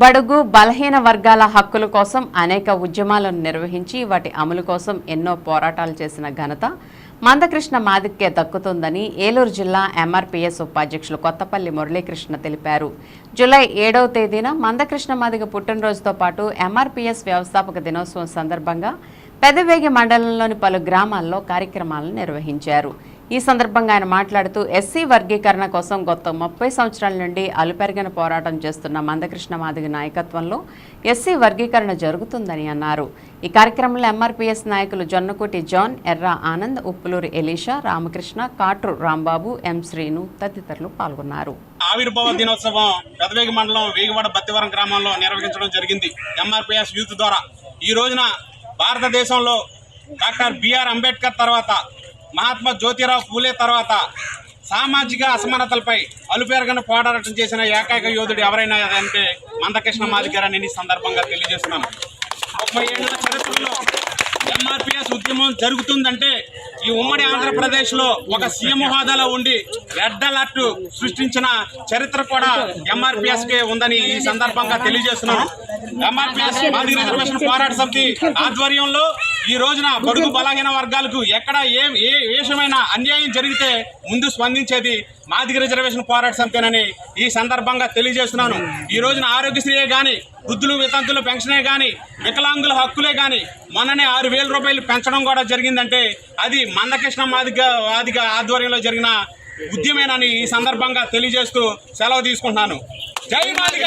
బడుగు బలహీన వర్గాల హక్కుల కోసం అనేక ఉద్యమాలను నిర్వహించి వాటి అమలు కోసం ఎన్నో పోరాటాలు చేసిన ఘనత మందకృష్ణ మాదిక్కే దక్కుతుందని ఏలూరు జిల్లా ఎంఆర్పీఎస్ ఉపాధ్యక్షులు కొత్తపల్లి మురళీకృష్ణ తెలిపారు. జూలై ఏడవ తేదీన మందకృష్ణ మాదిగ పుట్టినరోజుతో పాటు ఎంఆర్పీఎస్ వ్యవస్థాపక దినోత్సవం సందర్భంగా పెదవేగి మండలంలోని పలు గ్రామాల్లో కార్యక్రమాలను నిర్వహించారు. ఈ సందర్భంగా ఆయన మాట్లాడుతూ ఎస్సీ వర్గీకరణ కోసం గత ముప్పై సంవత్సరాల నుండి అలుపెరగిన పోరాటం చేస్తున్న మందకృష్ణ మాదిగ నాయకత్వంలో ఎస్సీ వర్గీకరణ జరుగుతుందని అన్నారు. ఈ కార్యక్రమంలో ఎంఆర్పీఎస్ నాయకులు Jonnakoti John Erra Anand Uppuluru Elisha Ramakrishna Katru Rambabu M Srinu తదితరులు పాల్గొన్నారు. ఆవిర్భావ దినోత్సవం పెదవేగి మండలం వేగివాడ బత్తివరం గ్రామంలో నిర్వహించడం జరిగింది. ఎంఆర్పిఎస్ యూత్ ద్వారా ఈ రోజున భారతదేశంలో డాక్టర్ బిఆర్ అంబేద్కర్ తర్వాత మహాత్మా జ్యోతిరావు పూలే తర్వాత సామాజిక అసమానతలపై అలుపేరగన పోరాటం చేసిన ఏకైక యోధుడు ఎవరైనా అంటే మందకృష్ణ మాదిగారు అని ఈ సందర్భంగా తెలియజేస్తున్నాను. ముప్పై ఏళ్ళ చరిత్రలో ఎంఆర్పిఎస్ ఉద్యమం జరుగుతుందంటే ఈ ఉమ్మడి ఆంధ్రప్రదేశ్లో ఒక సీఎం హోదాలో ఉండి రెడ్ అలర్ట్ సృష్టించిన చరిత్ర కూడా ఎంఆర్పిఎస్కే ఉందని ఈ సందర్భంగా తెలియజేస్తున్నాను. ఎంఆర్పిఎస్ మాది రిజర్వేషన్ పోరాట సమితి ఆధ్వర్యంలో ఈ రోజున బడుగు బలహీన వర్గాలకు ఎక్కడ ఏ ఏ విషయమైన అన్యాయం జరిగితే ముందు స్పందించేది మాదిగ రిజర్వేషన్ పోరాట సమితేనని ఈ సందర్భంగా తెలియజేస్తున్నాను. ఈ రోజున ఆరోగ్యశ్రీయే గాని వృద్ధులు వితంతులు పెన్షనే గాని వికలాంగుల హక్కులే గాని మొన్ననే ఆరు వేల రూపాయలు పెంచడం కూడా జరిగిందంటే అది మందకృష్ణ మాదిగ వాదిగ ఆధ్వర్యంలో జరిగిన ఉద్యమేనని ఈ సందర్భంగా తెలియజేస్తూ సెలవు తీసుకుంటున్నాను. మాదిగ జై మాదిగ!